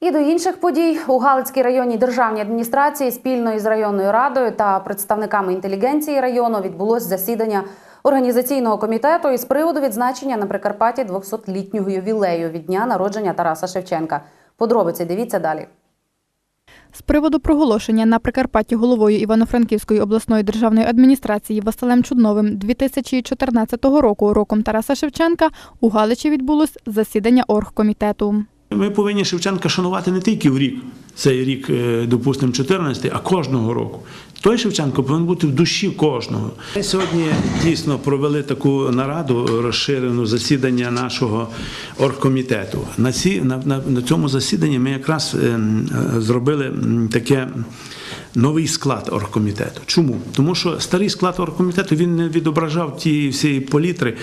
І до інших подій у Галицькій районній державній адміністрації спільно із районною радою та представниками інтелігенції району відбулось засідання організаційного комітету із приводу відзначення на Прикарпатті 200-літнього ювілею від дня народження Тараса Шевченка. Подробиці дивіться далі. З приводу проголошення на Прикарпатті головою Івано-Франківської обласної державної адміністрації Василем Чудновим 2014 року роком Тараса Шевченка у Галичі відбулось засідання оргкомітету. Ми повинні Шевченка шанувати не тільки в рік, цей рік, е, допустимо, 14, а кожного року. Той Шевченко повинен бути в душі кожного. Ми сьогодні дійсно провели таку нараду розширену засідання нашого оргкомітету. На, ці, на, на, на цьому засіданні ми якраз е, е, зробили таке. Новий склад оргкомітету. Чому? Тому що старий склад оргкомітету він не відображав тієї всієї політри,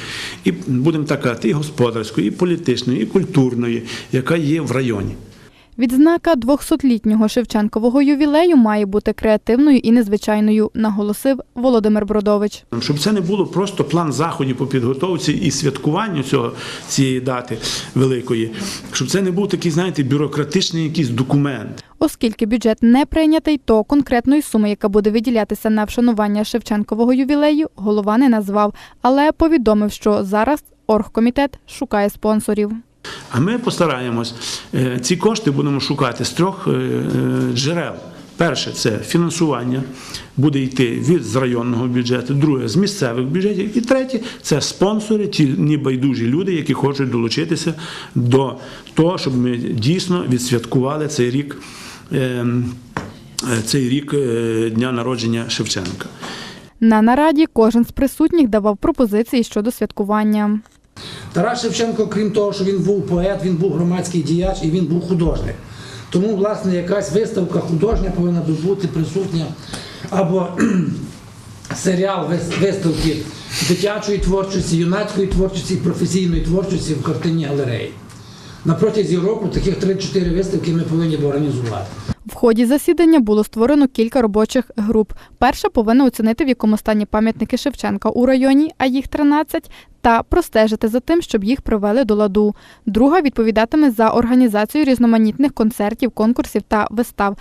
і будемо так казати, і господарської, і політичної, і культурної, яка є в районі. Відзнака 200-літнього Шевченкового ювілею має бути креативною і незвичайною, наголосив Володимир Бродович. Щоб це не було просто план заходів по підготовці і святкуванню цього цієї дати великої, щоб це не був такий, знаєте, бюрократичний якийсь документ. Оскільки бюджет не прийнятий, то конкретної суми, яка буде виділятися на вшанування Шевченкового ювілею, голова не назвав, але повідомив, що зараз оргкомітет шукає спонсорів. А ми постараємось е, ці кошти будемо шукати з трьох е, е, джерел. Перше це фінансування буде йти від з районного бюджету, друге з місцевих бюджетів, і третє це спонсори, ті небайдужі люди, які хочуть долучитися до того, щоб ми дійсно відсвяткували цей рік, цей рік дня народження Шевченка. На нараді кожен з присутніх давав пропозиції щодо святкування. Тарас Шевченко, крім того, що він був поет, він був громадський діяч і він був художник. Тому, власне, якась виставка художня повинна би бути присутня або серіал виставки дитячої творчості, юнацької творчості і професійної творчості в картині галереї. На протязі року таких 3-4 виставки ми повинні організувати. В ході засідання було створено кілька робочих груп. Перша повинна оцінити, в якому стані пам'ятники Шевченка у районі, а їх 13, та простежити за тим, щоб їх привели до ладу. Друга відповідатиме за організацію різноманітних концертів, конкурсів та вистав,